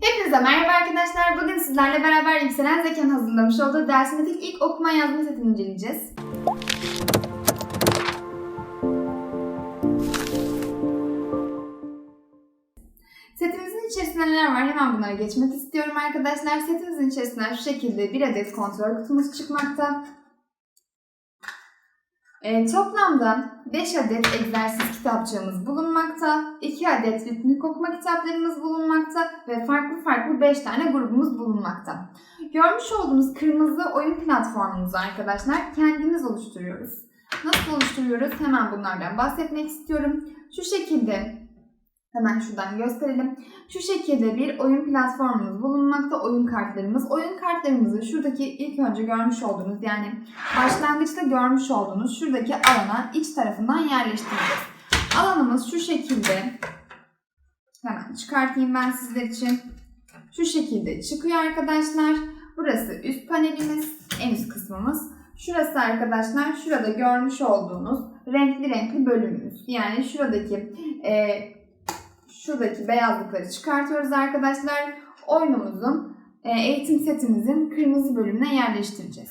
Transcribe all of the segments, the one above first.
Hepinize merhaba arkadaşlar. Bugün sizlerle beraber Yükselen Zeka'nın hazırlamış olduğu dersindeki ilk okuma yazma setini inceleyeceğiz. Setimizin içerisinde neler var hemen bunlara geçmek istiyorum arkadaşlar. Setimizin içerisinden şu şekilde bir adet kontrol kutumuz çıkmakta. E, toplamda 5 adet egzersiz kitapçığımız bulunmakta, 2 adet ritmik okuma kitaplarımız bulunmakta ve farklı farklı 5 tane grubumuz bulunmakta. Görmüş olduğunuz kırmızı oyun platformumuzu arkadaşlar kendimiz oluşturuyoruz. Nasıl oluşturuyoruz? Hemen bunlardan bahsetmek istiyorum. Şu şekilde Hemen şuradan gösterelim. Şu şekilde bir oyun platformumuz bulunmakta. Oyun kartlarımız. Oyun kartlarımızı şuradaki ilk önce görmüş olduğunuz yani başlangıçta görmüş olduğunuz şuradaki alana iç tarafından yerleştireceğiz. Alanımız şu şekilde. Hemen çıkartayım ben sizler için. Şu şekilde çıkıyor arkadaşlar. Burası üst panelimiz. En üst kısmımız. Şurası arkadaşlar şurada görmüş olduğunuz renkli renkli bölümümüz. Yani şuradaki e, şuradaki beyazlıkları çıkartıyoruz arkadaşlar. Oyunumuzun e, eğitim setimizin kırmızı bölümüne yerleştireceğiz.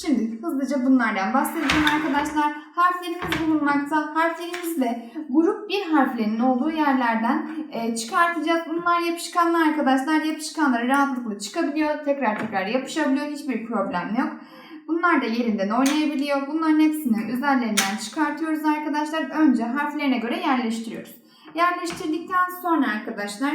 Şimdi hızlıca bunlardan bahsedeceğim arkadaşlar. Harflerimiz bulunmakta. Harflerimizi de grup bir harflerinin olduğu yerlerden e, çıkartacağız. Bunlar yapışkanlı arkadaşlar. Yapışkanları rahatlıkla çıkabiliyor. Tekrar tekrar yapışabiliyor. Hiçbir problem yok. Bunlar da yerinden oynayabiliyor. Bunların hepsini üzerlerinden çıkartıyoruz arkadaşlar. Önce harflerine göre yerleştiriyoruz. Yerleştirdikten sonra arkadaşlar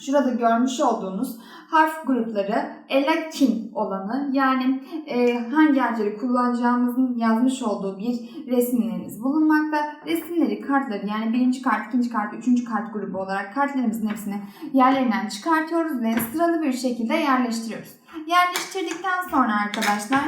şurada görmüş olduğunuz harf grupları elakin olanı yani e, hangi harfleri kullanacağımızın yazmış olduğu bir resimlerimiz bulunmakta. Resimleri, kartları yani birinci kart, ikinci kart, üçüncü kart grubu olarak kartlarımızın hepsini yerlerinden çıkartıyoruz ve sıralı bir şekilde yerleştiriyoruz. Yerleştirdikten sonra arkadaşlar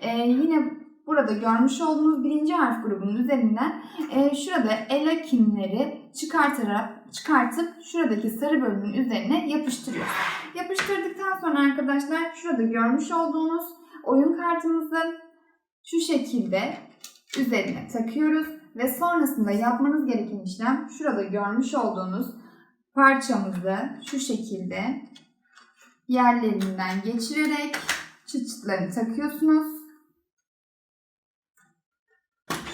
e, yine burada görmüş olduğunuz birinci harf grubunun üzerinden e, şurada elakinleri çıkartarak çıkartıp şuradaki sarı bölümün üzerine yapıştırıyoruz. Yapıştırdıktan sonra arkadaşlar şurada görmüş olduğunuz oyun kartımızı şu şekilde üzerine takıyoruz ve sonrasında yapmanız gereken işlem şurada görmüş olduğunuz parçamızı şu şekilde yerlerinden geçirerek çıt çıtlarını takıyorsunuz.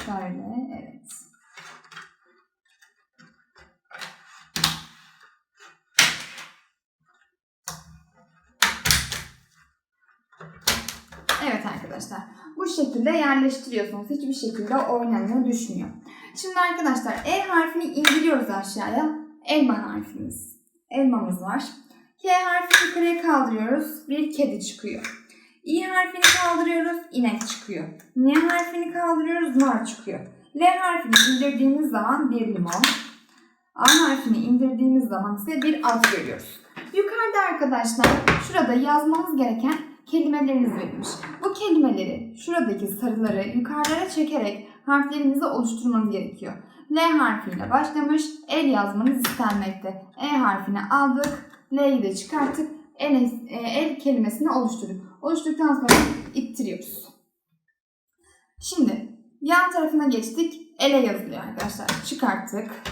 Şöyle, evet. Evet arkadaşlar. Bu şekilde yerleştiriyorsunuz. Hiçbir şekilde oynamıyor, düşmüyor. Şimdi arkadaşlar E harfini indiriyoruz aşağıya. Elma harfimiz. Elmamız var. K harfini yukarıya kaldırıyoruz. Bir kedi çıkıyor. İ harfini kaldırıyoruz, inek çıkıyor. N harfini kaldırıyoruz, nar çıkıyor. L harfini indirdiğimiz zaman bir limon. A harfini indirdiğimiz zaman ise bir at görüyoruz. Yukarıda arkadaşlar şurada yazmamız gereken kelimeleriniz verilmiş. Bu kelimeleri şuradaki sarıları yukarılara çekerek harflerinizi oluşturmanız gerekiyor. L harfiyle başlamış, el yazmanız istenmekte. E harfini aldık, L'yi de çıkartıp el, el kelimesini oluşturduk. Oluşturduktan sonra ittiriyoruz. Şimdi yan tarafına geçtik. Ele yazılıyor arkadaşlar. Çıkarttık.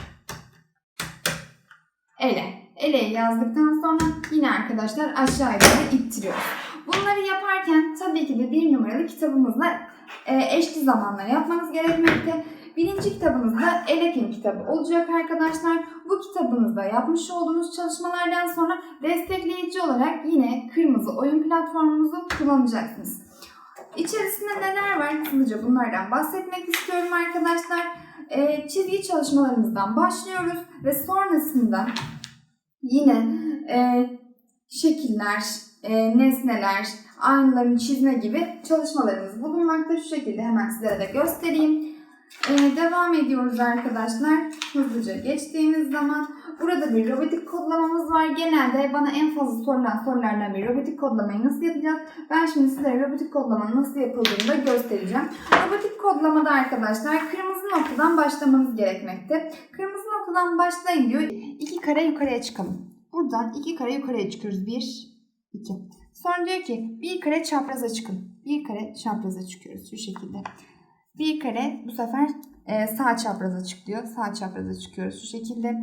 Ele. Ele yazdıktan sonra yine arkadaşlar aşağıya doğru ittiriyoruz. Bunları yaparken tabii ki de bir numaralı kitabımızla e, eşli zamanla yapmanız gerekmekte. Birinci kitabınızda Elekin kitabı olacak arkadaşlar. Bu kitabınızda yapmış olduğunuz çalışmalardan sonra destekleyici olarak yine kırmızı oyun platformumuzu kullanacaksınız. İçerisinde neler var? Hızlıca bunlardan bahsetmek istiyorum arkadaşlar. Ee, çizgi çalışmalarımızdan başlıyoruz ve sonrasında yine e, şekiller, e, nesneler, aynaların çizme gibi çalışmalarımız bulunmakta. Şu şekilde hemen sizlere de göstereyim. Ee, devam ediyoruz arkadaşlar. Hızlıca geçtiğimiz zaman burada bir robotik kodlamamız var. Genelde bana en fazla sorulan sorulardan bir robotik kodlamayı nasıl yapacağız? Ben şimdi sizlere robotik kodlamanın nasıl yapıldığını da göstereceğim. Robotik kodlamada arkadaşlar kırmızı noktadan başlamanız gerekmekte. Kırmızı noktadan başlayın diyor. İki kare yukarıya çıkalım. Buradan iki kare yukarıya çıkıyoruz. Bir, iki. Sonra diyor ki bir kare çapraza çıkın. Bir kare çapraza çıkıyoruz şu şekilde. Bir kare bu sefer e, sağ çapraza çıkıyor. Sağ çapraza çıkıyoruz şu şekilde.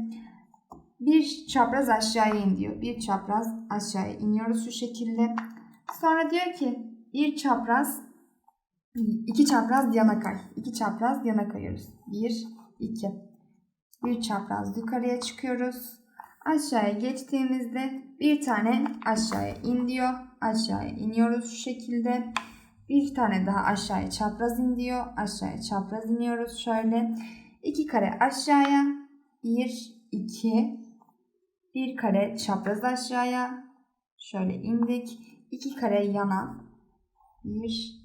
Bir çapraz aşağıya in diyor. Bir çapraz aşağıya iniyoruz şu şekilde. Sonra diyor ki bir çapraz iki çapraz yana kay. İki çapraz yana kayıyoruz. Bir, iki. Bir çapraz yukarıya çıkıyoruz. Aşağıya geçtiğimizde bir tane aşağıya in diyor. Aşağıya iniyoruz şu şekilde. Bir tane daha aşağıya çapraz in diyor. Aşağıya çapraz iniyoruz şöyle. İki kare aşağıya. Bir, iki. Bir kare çapraz aşağıya. Şöyle indik. İki kare yana. Bir,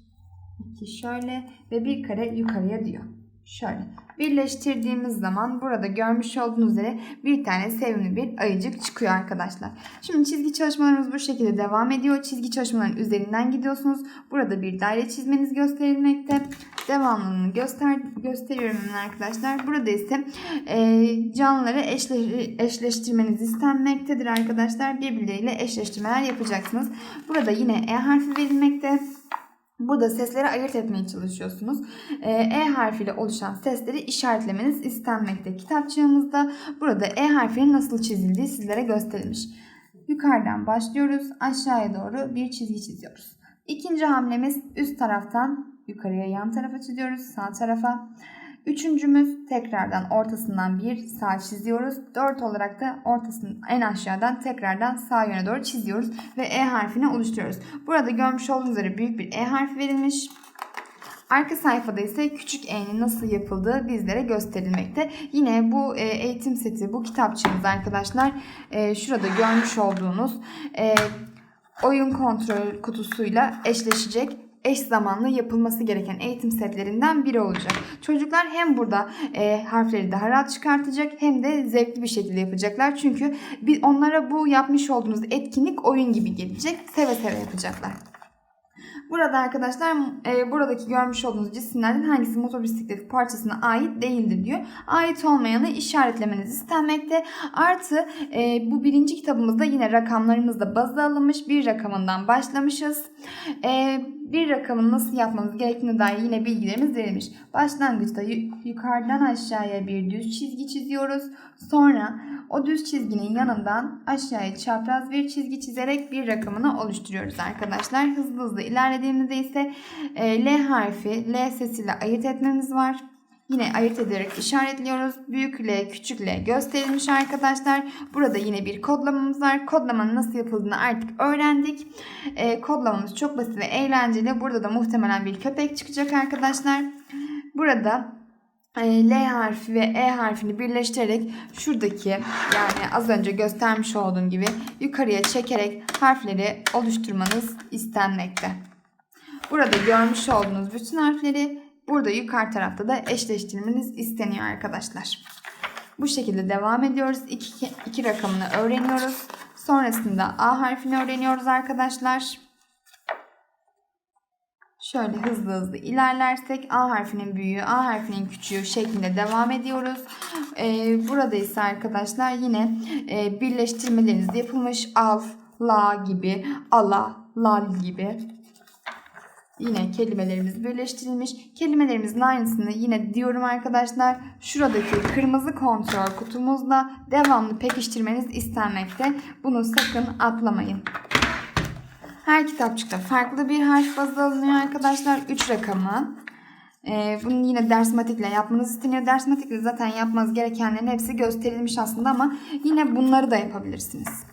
iki şöyle ve bir kare yukarıya diyor. Şöyle. Birleştirdiğimiz zaman burada görmüş olduğunuz üzere bir tane sevimli bir ayıcık çıkıyor arkadaşlar. Şimdi çizgi çalışmalarımız bu şekilde devam ediyor. Çizgi çalışmaların üzerinden gidiyorsunuz. Burada bir daire çizmeniz gösterilmekte. Devamlılığını göster gösteriyorum arkadaşlar. Burada ise e, canlıları eşle eşleştirmeniz istenmektedir arkadaşlar. Birbirleriyle eşleştirmeler yapacaksınız. Burada yine E harfi verilmekte. Burada sesleri ayırt etmeye çalışıyorsunuz. Ee, E harfiyle oluşan sesleri işaretlemeniz istenmekte kitapçığımızda. Burada E harfinin nasıl çizildiği sizlere gösterilmiş. Yukarıdan başlıyoruz. Aşağıya doğru bir çizgi çiziyoruz. İkinci hamlemiz üst taraftan yukarıya yan tarafa çiziyoruz. Sağ tarafa. Üçüncümüz tekrardan ortasından bir sağ çiziyoruz. Dört olarak da ortasının en aşağıdan tekrardan sağ yöne doğru çiziyoruz ve E harfini oluşturuyoruz. Burada görmüş olduğunuz üzere büyük bir E harfi verilmiş. Arka sayfada ise küçük E'nin nasıl yapıldığı bizlere gösterilmekte. Yine bu e, eğitim seti, bu kitapçığımız arkadaşlar e, şurada görmüş olduğunuz e, oyun kontrol kutusuyla eşleşecek eş zamanlı yapılması gereken eğitim setlerinden biri olacak. Çocuklar hem burada e, harfleri daha rahat çıkartacak hem de zevkli bir şekilde yapacaklar. Çünkü onlara bu yapmış olduğunuz etkinlik oyun gibi gelecek. Seve seve yapacaklar. Burada arkadaşlar e, buradaki görmüş olduğunuz cisimlerden hangisi motobisiklet parçasına ait değildir diyor. Ait olmayanı işaretlemeniz istenmekte. Artı e, bu birinci kitabımızda yine rakamlarımızda baz alınmış. Bir rakamından başlamışız. E, bir rakamın nasıl yapmamız gerektiğine dair yine bilgilerimiz verilmiş. Başlangıçta yu- yukarıdan aşağıya bir düz çizgi çiziyoruz. Sonra o düz çizginin yanından aşağıya çapraz bir çizgi çizerek bir rakamını oluşturuyoruz arkadaşlar. Hızlı hızlı ilerlediğimizde ise e, L harfi L sesiyle ayırt etmemiz var. Yine ayırt ederek işaretliyoruz. Büyük L, küçük L gösterilmiş arkadaşlar. Burada yine bir kodlamamız var. Kodlamanın nasıl yapıldığını artık öğrendik. E, kodlamamız çok basit ve eğlenceli. Burada da muhtemelen bir köpek çıkacak arkadaşlar. Burada L harfi ve E harfini birleştirerek şuradaki yani az önce göstermiş olduğum gibi yukarıya çekerek harfleri oluşturmanız istenmekte. Burada görmüş olduğunuz bütün harfleri burada yukarı tarafta da eşleştirmeniz isteniyor arkadaşlar. Bu şekilde devam ediyoruz. İki, iki rakamını öğreniyoruz. Sonrasında A harfini öğreniyoruz arkadaşlar. Şöyle hızlı hızlı ilerlersek A harfinin büyüğü, A harfinin küçüğü şeklinde devam ediyoruz. Ee, burada ise arkadaşlar yine e, birleştirmeleriniz yapılmış. Al, la gibi, ala, lal gibi. Yine kelimelerimiz birleştirilmiş. Kelimelerimizin aynısını yine diyorum arkadaşlar. Şuradaki kırmızı kontrol kutumuzla devamlı pekiştirmeniz istenmekte. Bunu sakın atlamayın. Her kitapçıkta farklı bir harf bazı alınıyor arkadaşlar. 3 rakamı. Ee, bunu yine dersmatikle yapmanız isteniyor. Dersmatikle zaten yapmanız gerekenlerin hepsi gösterilmiş aslında ama yine bunları da yapabilirsiniz.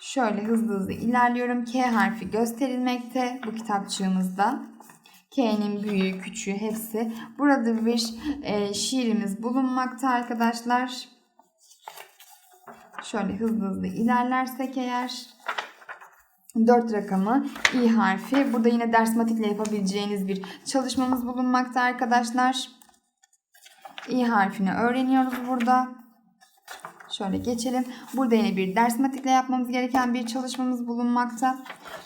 Şöyle hızlı hızlı ilerliyorum. K harfi gösterilmekte bu kitapçığımızda. K'nin büyüğü, küçüğü hepsi. Burada bir e, şiirimiz bulunmakta arkadaşlar. Şöyle hızlı hızlı ilerlersek eğer. 4 rakamı İ harfi. Burada yine dersmatikle yapabileceğiniz bir çalışmamız bulunmakta arkadaşlar. İ harfini öğreniyoruz burada. Şöyle geçelim. Burada yine bir dersmatikle yapmamız gereken bir çalışmamız bulunmakta.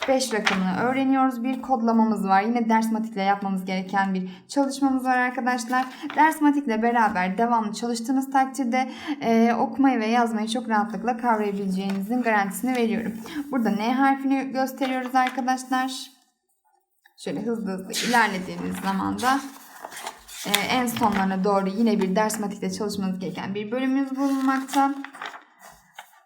5 rakamını öğreniyoruz. Bir kodlamamız var. Yine dersmatikle yapmamız gereken bir çalışmamız var arkadaşlar. Dersmatikle beraber devamlı çalıştığınız takdirde e, okumayı ve yazmayı çok rahatlıkla kavrayabileceğinizin garantisini veriyorum. Burada N harfini gösteriyoruz arkadaşlar. Şöyle hızlı hızlı ilerlediğimiz zaman da e, en sonlarına doğru yine bir ders matikte çalışmanız gereken bir bölümümüz bulunmakta.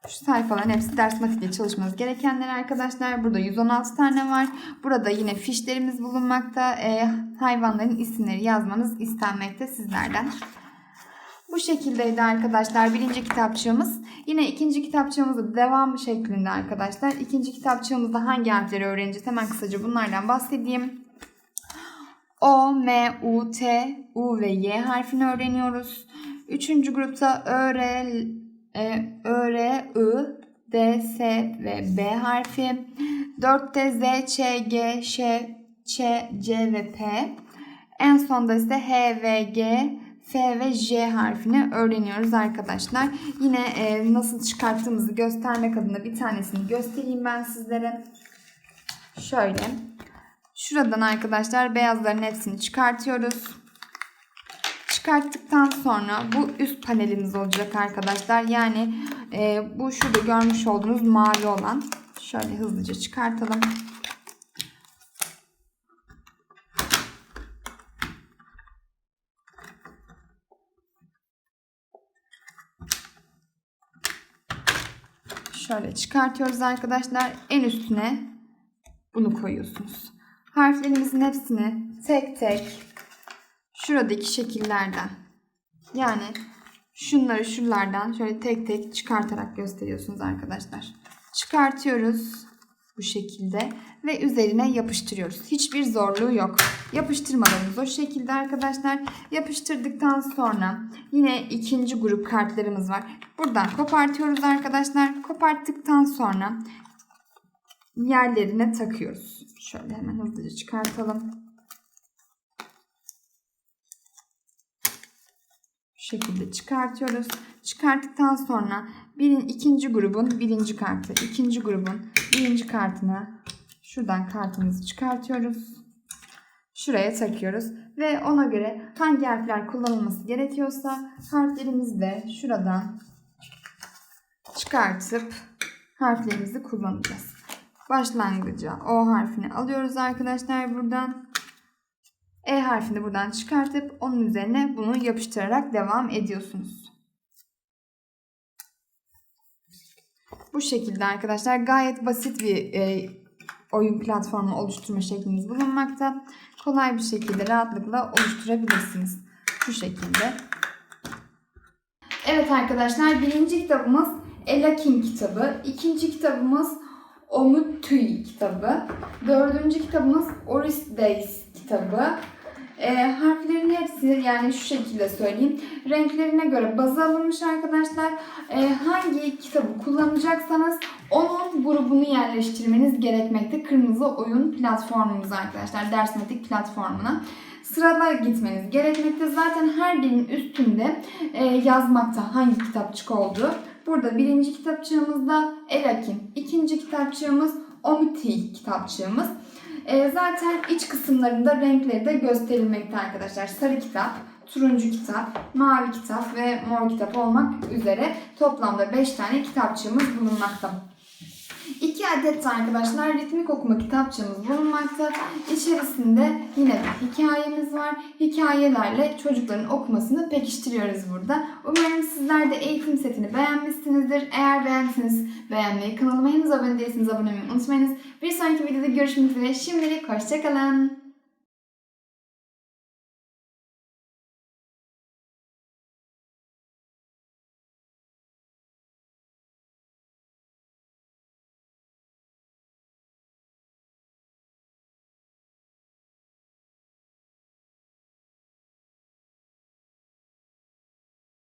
Şu sayfaların hepsi ders matikte çalışmanız gerekenler arkadaşlar. Burada 116 tane var. Burada yine fişlerimiz bulunmakta. E, hayvanların isimleri yazmanız istenmekte sizlerden. Bu şekildeydi arkadaşlar birinci kitapçığımız. Yine ikinci kitapçığımızda devam şeklinde arkadaşlar. İkinci kitapçığımızda hangi harfleri öğreneceğiz? Hemen kısaca bunlardan bahsedeyim. O, M, U, T, U ve Y harfini öğreniyoruz. Üçüncü grupta Ö, R, e, Ö, R, I, D, S ve B harfi. Dörtte Z, Ç, G, Ş, Ç, C ve P. En sonda ise H, V, G, F ve J harfini öğreniyoruz arkadaşlar. Yine e, nasıl çıkarttığımızı göstermek adına bir tanesini göstereyim ben sizlere. Şöyle. Şuradan arkadaşlar beyazların hepsini çıkartıyoruz. Çıkarttıktan sonra bu üst panelimiz olacak arkadaşlar. Yani e, bu şurada görmüş olduğunuz mavi olan. Şöyle hızlıca çıkartalım. Şöyle çıkartıyoruz arkadaşlar. En üstüne bunu koyuyorsunuz. Harflerimizin hepsini tek tek şuradaki şekillerden yani şunları şuralardan şöyle tek tek çıkartarak gösteriyorsunuz arkadaşlar. Çıkartıyoruz bu şekilde ve üzerine yapıştırıyoruz. Hiçbir zorluğu yok. Yapıştırmalarımız o şekilde arkadaşlar. Yapıştırdıktan sonra yine ikinci grup kartlarımız var. Buradan kopartıyoruz arkadaşlar. Koparttıktan sonra yerlerine takıyoruz. Şöyle hemen hızlıca çıkartalım. Şu şekilde çıkartıyoruz. Çıkarttıktan sonra birin, ikinci grubun birinci kartı, ikinci grubun birinci kartını şuradan kartımızı çıkartıyoruz. Şuraya takıyoruz ve ona göre hangi harfler kullanılması gerekiyorsa harflerimizi de şuradan çıkartıp harflerimizi kullanacağız. Başlangıca O harfini alıyoruz arkadaşlar buradan. E harfini buradan çıkartıp onun üzerine bunu yapıştırarak devam ediyorsunuz. Bu şekilde arkadaşlar gayet basit bir e, oyun platformu oluşturma şekliniz bulunmakta. Kolay bir şekilde rahatlıkla oluşturabilirsiniz. Bu şekilde. Evet arkadaşlar birinci kitabımız Elakin kitabı. İkinci kitabımız Omutui kitabı. Dördüncü kitabımız Oris Days kitabı. E, harflerin hepsi yani şu şekilde söyleyeyim. Renklerine göre baz alınmış arkadaşlar. E, hangi kitabı kullanacaksanız onun grubunu yerleştirmeniz gerekmekte. Kırmızı oyun platformumuz arkadaşlar. Dersmetik platformuna. Sırada gitmeniz gerekmekte. Zaten her birinin üstünde e, yazmakta hangi kitapçık olduğu. Burada birinci kitapçığımızda Elakin, ikinci kitapçığımız Omiti kitapçığımız. E, zaten iç kısımlarında renkleri de gösterilmekte arkadaşlar. Sarı kitap, turuncu kitap, mavi kitap ve mor kitap olmak üzere toplamda 5 tane kitapçığımız bulunmakta. 2 adet de arkadaşlar ritmik okuma kitapçığımız bulunmakta. İçerisinde yine bir hikayemiz var. Hikayelerle çocukların okumasını pekiştiriyoruz burada. Umarım sizler de eğitim setini beğenmişsinizdir. Eğer beğendiyseniz beğenmeyi, kanalıma henüz abone değilseniz abone olmayı unutmayınız. Bir sonraki videoda görüşmek üzere. Şimdilik hoşçakalın.